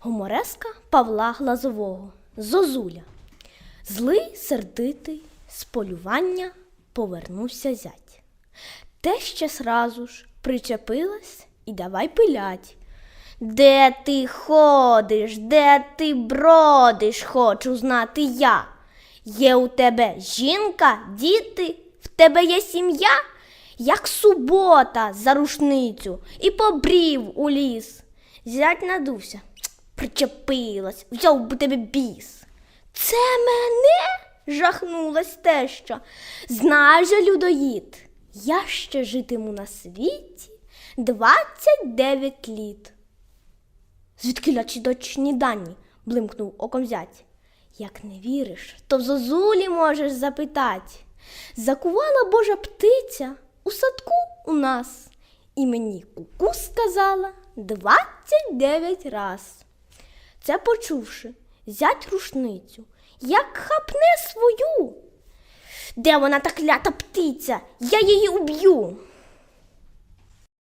Гумореска Павла Глазового Зозуля. Злий, сердитий, з полювання повернувся зять. Теща сразу ж причепилась і давай пилять. Де ти ходиш, де ти бродиш, хочу знати я. Є у тебе жінка, діти, в тебе є сім'я, як субота за рушницю, і побрів у ліс. Зять надувся, причепилась, взяв би тебе біс. Це мене? жахнулась теща. Знаєш же, людоїд, я ще житиму на світі 29 літ. Звідки лячі точні дані? блимкнув оком зять. Як не віриш, то в зозулі можеш запитати. Закувала божа птиця у садку у нас, і мені куку сказала 29 раз. Це почувши, зять рушницю, як хапне свою. Де вона та клята птиця? Я її уб'ю.